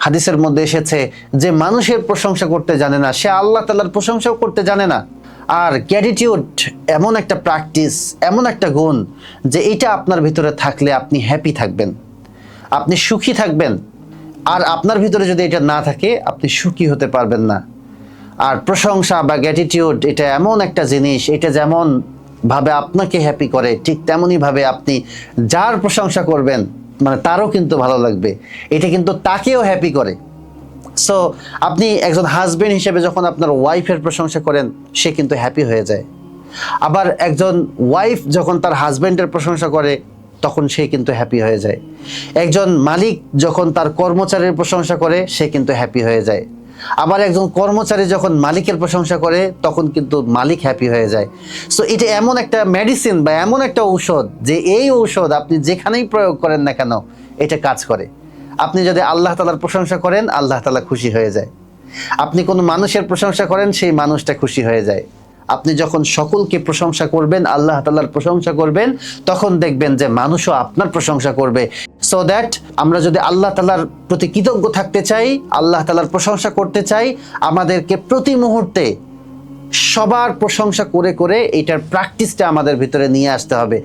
হাদিসের মধ্যে এসেছে যে মানুষের প্রশংসা করতে জানে না, সে আল্লাহ তাল্লার প্রশংসাও করতে জানে না। আর গ্র্যাটিটিউড এমন একটা প্র্যাকটিস এমন একটা গুণ যে এটা আপনার ভিতরে থাকলে আপনি হ্যাপি থাকবেন। আপনি সুখী থাকবেন। আর আপনার ভিতরে যদি এটা না থাকে, আপনি সুখী হতে পারবেন না। আর প্রশংসা বা গ্যাটিটিউড এটা এমন একটা জিনিস, এটা যেমন ভাবে আপনাকে হ্যাপি করে, ঠিক তেমনই ভাবে আপনি যার প্রশংসা করবেন মানে তারও কিন্তু ভালো লাগবে। এটা কিন্তু তাকেও হ্যাপি করে। সো আপনি একজন হাজব্যান্ড হিসেবে যখন আপনার ওয়াইফের প্রশংসা করেন, সে কিন্তু হ্যাপি হয়ে যায়। আবার একজন ওয়াইফ যখন তার হাজব্যান্ডের প্রশংসা করে, তখন সে কিন্তু হ্যাপি হয়ে যায়। একজন মালিক যখন তার কর্মচারীর প্রশংসা করে, সে কিন্তু হ্যাপি হয়ে যায়। আবার একজন কর্মচারী যখন মালিকের প্রশংসা করে, তখন কিন্তু মালিক হ্যাপি হয়ে যায়। সো এটা এমন একটা মেডিসিন বা এমন একটা ঔষধ যে এই ঔষধ আপনি যেখানেই প্রয়োগ করেন না কেন, এটা কাজ করে। আপনি যদি আল্লাহ তালার প্রশংসা করেন, আল্লাহ তালা খুশি হয়ে যায়। আপনি কোনো মানুষের প্রশংসা করেন, সেই মানুষটা খুশি হয়ে যায়। আপনি যখন সকলকে প্রশংসা করবেন, আল্লাহ তালার প্রশংসা করবেন, তখন দেখবেন যে মানুষও আপনার প্রশংসা করবে। সো দ্যাট আমরা যদি আল্লাহ তালার প্রতি কৃতজ্ঞ থাকতে চাই, আল্লাহ তালার প্রশংসা করতে চাই, আমাদেরকে প্রতি মুহূর্তে সবার প্রশংসা করে করে এটার প্র্যাকটিসটা আমাদের ভিতরে নিয়ে আসতে হবে।